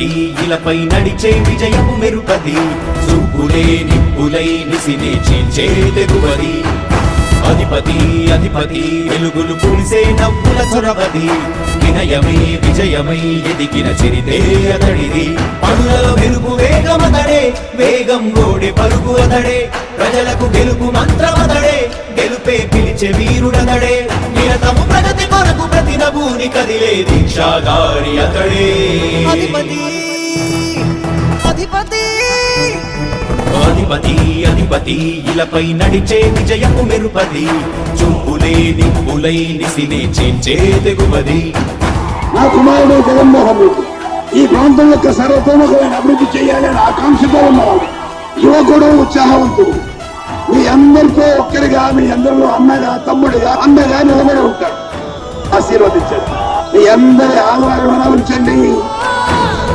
అధిపతి ఇలపై నడిచే విజయము మెరుపది. చూపులే నిప్పులై నిసినే చీల్చే తెగువది. అధిపతి అధిపతి వెలుగులు పులిసే నవ్వుల చొరవది వినయమై విజయమై ఎదిగిన చిరితే అతడిది. పనులలో వెలుగు వేగమతడే వేగం ఓడే పరుగు అతడే. ప్రజలకు గెలుపు మంత్రమతడే గెలుపే పిలిచే వీరుడతడే. నిరతము ప్రగతి కొరకు ప్రతి నభూని కదిలే దీక్షాగారి అతడే. అధిపతి అధిపతి అధిపతి ఇలపై నడిచే విజయము నిరుపది చూపులే నిప్పులై నిసిలే చేంచే తెగువది. నా కుమారుడు జగన్మోహన్ రెడ్డి ఈ ప్రాంతం యొక్క సర్వతోముఖమైన అభివృద్ధి చేయాలని ఆకాంక్షతో ఉన్నవాడు. యువకుడు ఉత్సాహవంతుడు. మీ అందరితో ఒక్కరిగా మీ అందరిలో అన్నగా తమ్ముడిగా అన్నగా నిలబడి ఉంటాడు. ఆశీర్వదించండి. మీ అందరి ఆదరణ ఉంచండి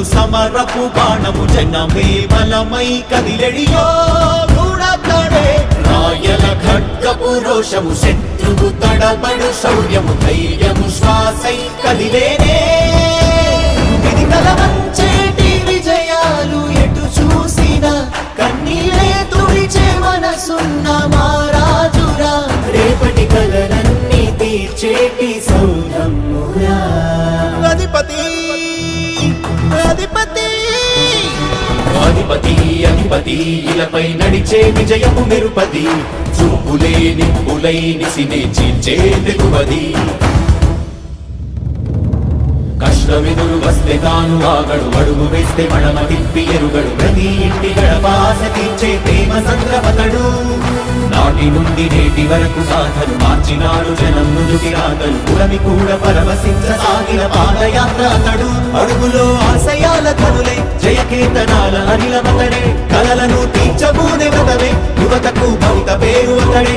తనయుడు సమరపు బాణము జనమే బలమై కదిలెడియో గూడతడే రాయల ఖడ్గపు రోషము శత్రువు తడబడు శౌర్యము ధైర్యము శ్వాసై కదిలేనే. ఇది కలవంచేటి విజయాలు ఎటు చూసిన కన్నీలే తుడిచే మనసున్న మారాజురా రేపటి కలలన్నీ తీర్చేటి సౌరమ్మురా. అధిపతి! అధిపతి అధిపతి అధిపతి ఇలపై నడిచే విజయము మెరుపది. చూపులే నిప్పులై నిసిని చీల్చే తెగువది కష్టమెదురు వస్తే తాను ఆగడు అడుగు వేస్తే మడమ తిప్పి ఎరుగడు. ప్రతి ఇంటి గడపాస తీర్చే ప్రేమ సంద్రపతడు. నాటి నుండి నేటి వరకు సాధను మార్చినాడు జనం నుదుటి రాగలు పురమి కూడా పరవశించసాగిన పాదయాత్ర అతడు. అడుగులో ఆశయాల కనులే జయకేతనాల అనిలమతడే కలలను తీర్చబూనే వతడే యువతకు భవిత పేరు అతడే.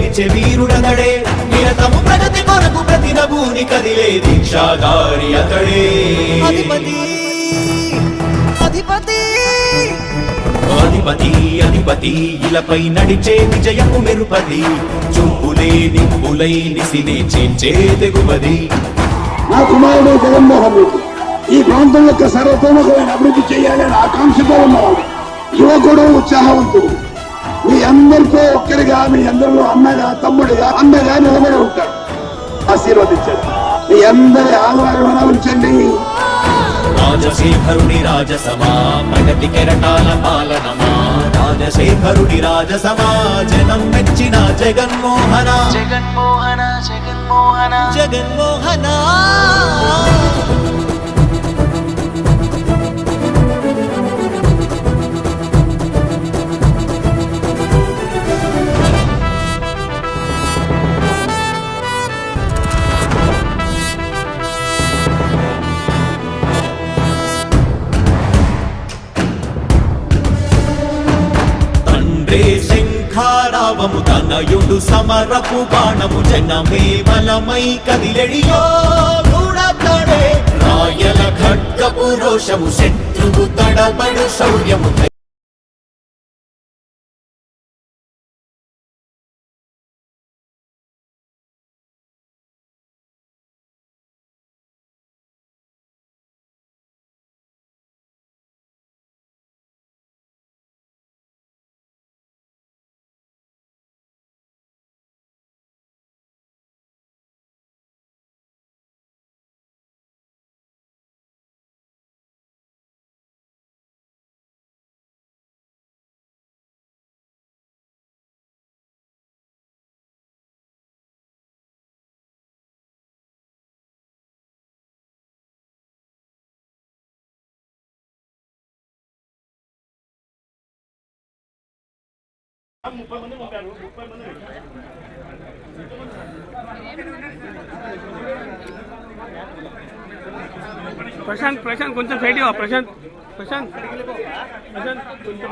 పిలిచే వీరుడతడే. నిరతము ప్రగతి కొరకు ప్రతి నభూని కదిలే దీక్షాగారి అతడే. అధిపతి అధిపతి. అధిపతి అధిపతి ఇలపై నడిచే విజయము మెరుపది. చూపులే నిప్పులై నిసినే చేంచే తెగువది. నా కుమారుడు జగన్మోహన్ రెడ్డి ఈ ప్రాంతం యొక్క సర్వతోముఖమైన అభివృద్ధి చేయాలని ఆకాంక్షతో ఉన్నవాడు. యువకుడు ఉత్సాహవంతుడు. మీ అందరితో ఒక్కరిగా మీ అందరిలో అన్నగా తమ్ముడిగా అన్నగా నిలబడి ఉంటాడు ఆశీర్వదించండి. మీ అందరి ఆదరణ ఉంచండి. రాజశేఖరుడి రాజసమా ప్రగతి కెరటాల పాలనమా? రాజశేఖరుడి రాజసమా జనం మెచ్చిన జగన్మోహన. జగన్మోహన జగన్మోహన. జగన్మోహన. తండ్రే శంఖారావము తనయుడు సమరపు బాణము జనమే బలమై కదిలెడియో రాయల ఖడ్గపు రోషము శత్రువు తడబడు శౌర్యము ప్రశాంత్ ప్రశాంత్ కొంచెం సైడ్ ఇవ్వ ప్రశాంత్ ప్రశాంత్. ప్రశాంత్ కొంచెం.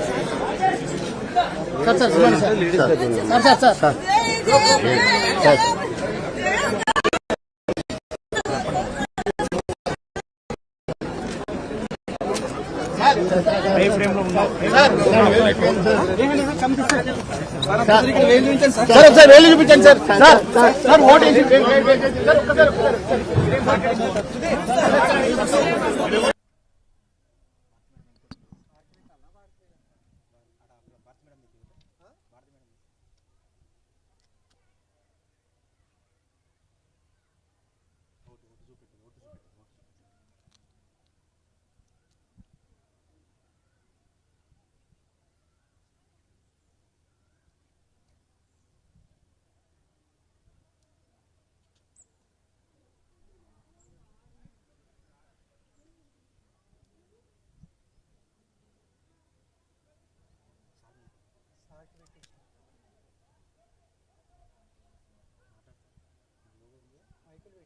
సార్ సార్ వేలు చూపించండి సార్. సార్ సార్ సార్ వేలు, సార్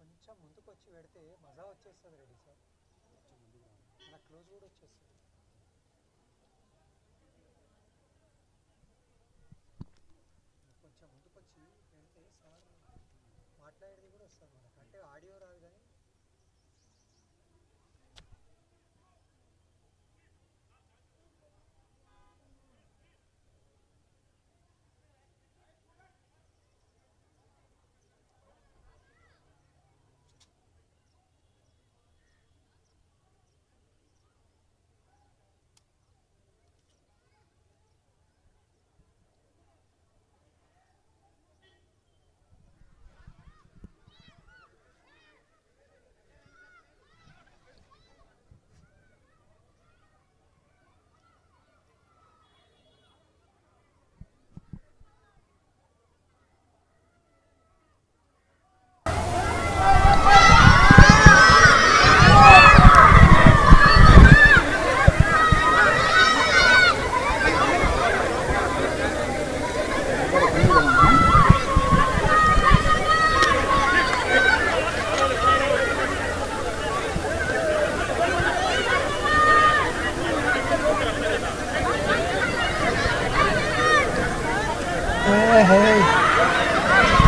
కొంచెం ముందుకు వచ్చి పెడితే మజా వచ్చేస్తుంది రెడీ సార్. అలా క్లోజ్ కూడా వచ్చేస్తుంది. కొంచెం ముందుకు వచ్చి పెడితే సార్ మాట్లాడేది కూడా వస్తుంది మనకు. అంటే ఆడియో రాదు కానీ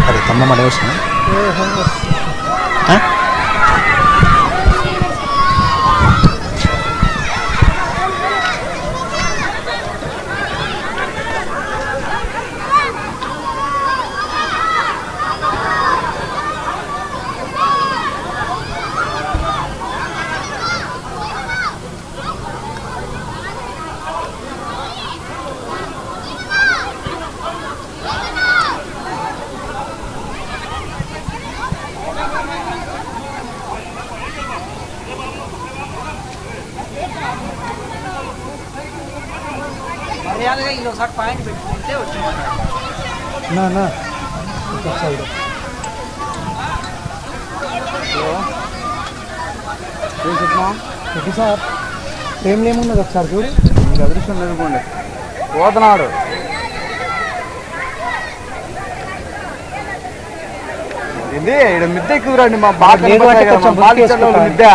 అరే తమ్మ మన పెట్టుకుంటే వచ్చి నా నా. Side hello. సార్ ఏం లేమున్నది ఒకసారి చూడు. మీకు అదృష్టం లేనుకోండి. పోతున్నాడు. ఇది ఇక్కడ మిద్దె ఎక్కువరండి. మా బాగా మిద్దె.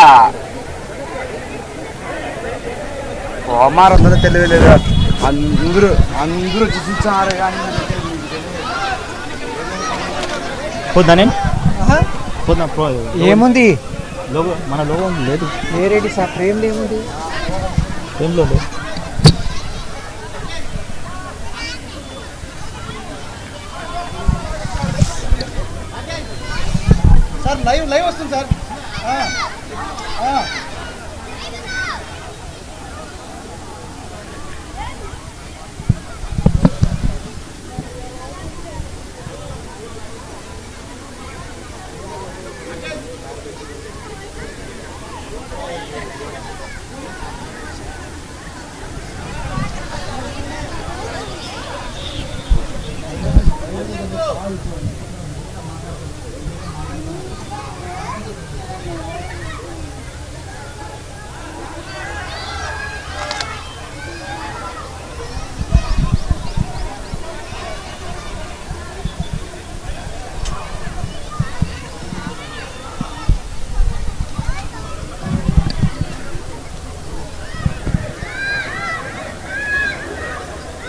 సోమారు అందరూ తెలియలేదు అందరూ అందరూ చూపించారు కానీ పోద్దానే పోద్దాం ఏముంది? లోగో మన లోగో లేదు. వేరేటి సార్ ఫ్రేమ్ ఏముంది? ఏం లోగో సార్ లైవ్ లైవ్ వస్తుంది sir.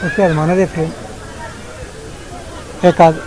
ఓకే అది మనదే ఫ్రేమ్ ఏ కాదు